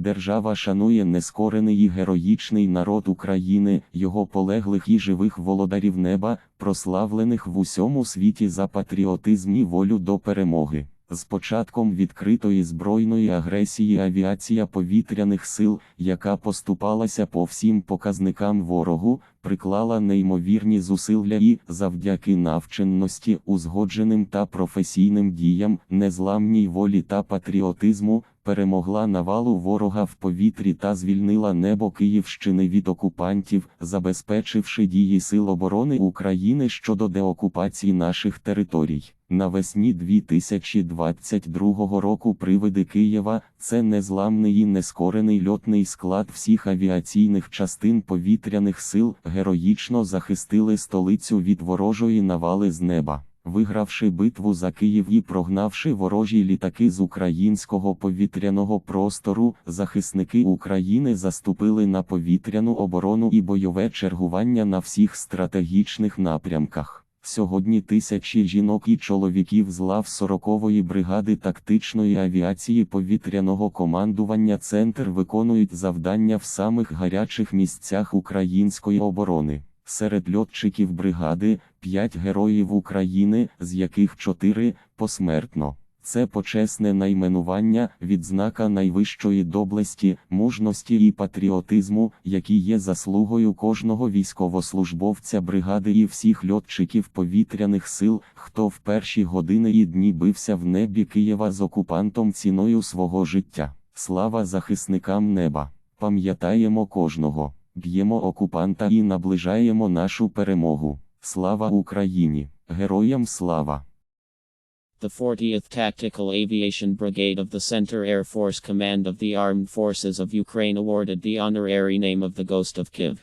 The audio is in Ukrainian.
Держава шанує нескорений і героїчний народ України, його полеглих і живих володарів неба, прославлених в усьому світі за патріотизм і волю до перемоги. З початком відкритої збройної агресії авіація повітряних сил, яка поступалася по всім показникам ворогу, приклала неймовірні зусилля і, завдяки навченності, узгодженим та професійним діям, незламній волі та патріотизму, перемогла навалу ворога в повітрі та звільнила небо Київщини від окупантів, забезпечивши дії Сил оборони України щодо деокупації наших територій. Навесні 2022 року привиди Києва це незламний і нескорений льотний склад всіх авіаційних частин повітряних сил героїчно захистили столицю від ворожої навали з неба. Вигравши битву за Київ і прогнавши ворожі літаки з українського повітряного простору, захисники України заступили на повітряну оборону і бойове чергування на всіх стратегічних напрямках. Сьогодні тисячі жінок і чоловіків з лав 40-ї бригади тактичної авіації повітряного командування Центр виконують завдання в самих гарячих місцях української оборони. Серед льотчиків бригади 5 героїв України, з яких 4 посмертно. Це почесне найменування, відзнака найвищої доблесті, мужності і патріотизму, які є заслугою кожного військовослужбовця бригади і всіх льотчиків повітряних сил, хто в перші години і дні бився в небі Києва з окупантом ціною свого життя. Слава захисникам неба! Пам'ятаємо кожного, б'ємо окупанта і наближаємо нашу перемогу. Слава Україні! Героям слава! The 40th Tactical Aviation Brigade of the Center Air Force Command of the Armed Forces of Ukraine awarded the honorary name of the Ghost of Kiev.